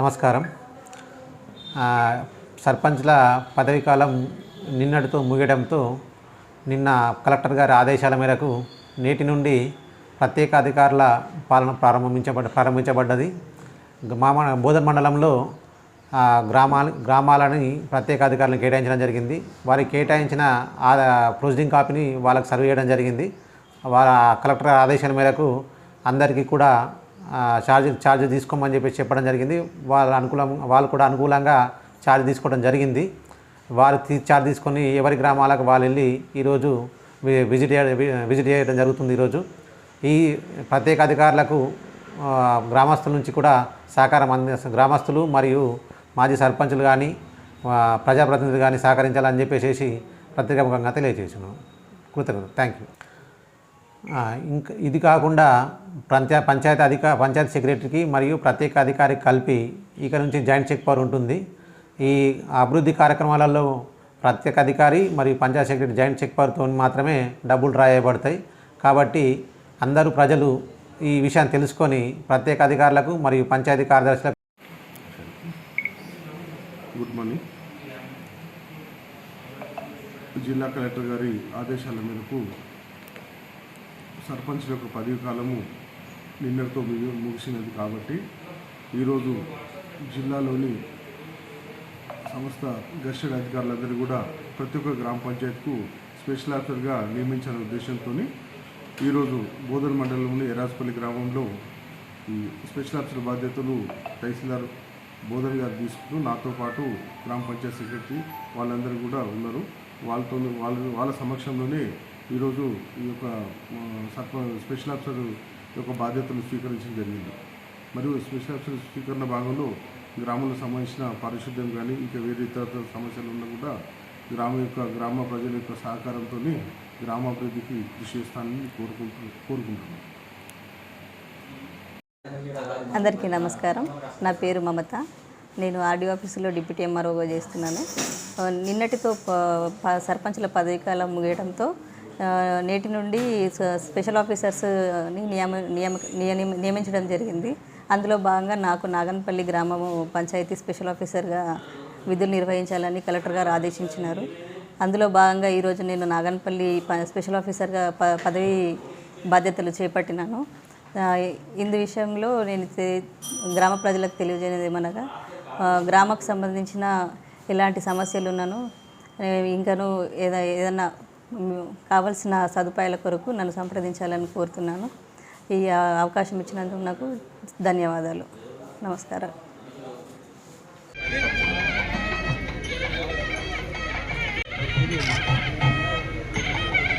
నమస్కారం. సర్పంచ్ల పదవి కాలం నిన్నటితో ముగియడంతో నిన్న కలెక్టర్ గారి ఆదేశాల మేరకు నేటి నుండి ప్రత్యేక అధికారుల పాలన ప్రారంభించబడ్డ ప్రారంభించబడ్డది. మామ బోధన్ మండలంలో గ్రామాల గ్రామాలని ప్రత్యేక అధికారులను కేటాయించడం జరిగింది. వారికి కేటాయించిన ఆ ప్రొసీడింగ్ కాపీని వాళ్ళకి సర్వ్ చేయడం జరిగింది. వాళ్ళ కలెక్టర్ ఆదేశాల మేరకు అందరికీ కూడా ఛార్జ్ ఛార్జ్ తీసుకోమని చెప్పి చెప్పడం జరిగింది. వాళ్ళ అనుకూలం వాళ్ళు కూడా అనుకూలంగా ఛార్జ్ తీసుకోవడం జరిగింది. వారు తీ- ఛార్జ్ తీసుకొని ఎవరి గ్రామాలకు వాళ్ళు వెళ్ళి ఈరోజు విజిట్ విజిట్ చేయడం జరుగుతుంది ఈరోజు. ఈ ప్రత్యేక అధికారులకు గ్రామస్తుల నుంచి కూడా సహకారం అంది గ్రామస్తులు మరియు మాజీ సర్పంచులు కానీ ప్రజాప్రతినిధులు కానీ సహకరించాలని చెప్పేసి ప్రత్యేకంగా తెలియజేసాను కృతజ్ఞత థ్యాంక్ యూ ఇంకా ఇది కాకుండా పంచా పంచాయతీ అధిక పంచాయతీ సెక్రటరీకి మరియు ప్రత్యేక అధికారికి కలిపి ఇక నుంచి జాయింట్ చెక్ పవర్ ఉంటుంది. ఈ అభివృద్ధి కార్యక్రమాలలో ప్రత్యేక అధికారి మరియు పంచాయతీ సెక్రటరీ జాయింట్ చెక్ పవర్తో మాత్రమే డబ్బులు డ్రా చేయబడతాయి కాబట్టి అందరూ ప్రజలు ఈ విషయాన్ని తెలుసుకొని ప్రత్యేక అధికారులకు మరియు పంచాయతీ కార్యదర్శులకు గుడ్ మార్నింగ్. జిల్లా కలెక్టర్ గారి ఆదేశాల మేరకు సర్పంచ్ యొక్క పదవి కాలము నిన్నటితో ముగిసినది కాబట్టి ఈరోజు జిల్లాలోని సంస్థ గస్టెడ్ అధికారులందరూ కూడా ప్రతి ఒక్క గ్రామ పంచాయత్కు స్పెషల్ ఆఫీసర్గా నియమించాలనే ఉద్దేశంతో ఈరోజు బోధన మండలంలోని ఎరాజపల్లి గ్రామంలో ఈ స్పెషల్ ఆఫీసర్ బాధ్యతలు తహసీల్దార్ బోధన్ గారు తీసుకుంటూ నాతో పాటు గ్రామ పంచాయత్ సెక్రటరీ వాళ్ళందరూ కూడా ఉన్నారు. వాళ్ళతో వాళ్ళ వాళ్ళ సమక్షంలోనే ఈరోజు ఈ యొక్క సర్ప స్పెషల్ ఆఫీసర్ యొక్క బాధ్యతలు స్వీకరించడం జరిగింది. మరియు స్పెషల్ స్వీకరణ భాగంలో గ్రామంలో సంబంధించిన పారిశుద్ధ్యం కానీ ఇంకా వేరే ఇతర సమస్యలు ఉన్నా కూడా గ్రామం యొక్క గ్రామ ప్రజల యొక్క సహకారంతో గ్రామాభివృద్ధికి కృషి చేస్తానని కోరుకుంటు కోరుకుంటున్నాను. అందరికీ నమస్కారం. నా పేరు మమత. నేను ఆర్డీ ఆఫీసులో డిప్యూటీ ఎంఆర్ఓగా చేస్తున్నాను. నిన్నటితో ప- సర్పంచుల పదవీ కాలం ముగియడంతో నేటి నుండి స్పెషల్ ఆఫీసర్స్ని నియమ నియమ నియమ- నియమించడం జరిగింది. అందులో భాగంగా నాకు నాగన్పల్లి గ్రామము పంచాయతీ స్పెషల్ ఆఫీసర్గా విధులు నిర్వహించాలని కలెక్టర్ గారు ఆదేశించినారు. అందులో భాగంగా ఈరోజు నేను నాగన్పల్లి ప- స్పెషల్ ఆఫీసర్గా ప పదవి బాధ్యతలు చేపట్టినాను. ఇందు విషయంలో నేను తె- గ్రామ ప్రజలకు తెలియజేయనిది ఏమనగా గ్రామకు సంబంధించిన ఎలాంటి సమస్యలు ఉన్నాను ఇంకను ఏదైనా కావలసిన సదుపాయాల కొరకు నన్ను సంప్రదించాలని కోరుతున్నాను. ఈ అవకాశం ఇచ్చినందుకు నాకు ధన్యవాదాలు. నమస్కారం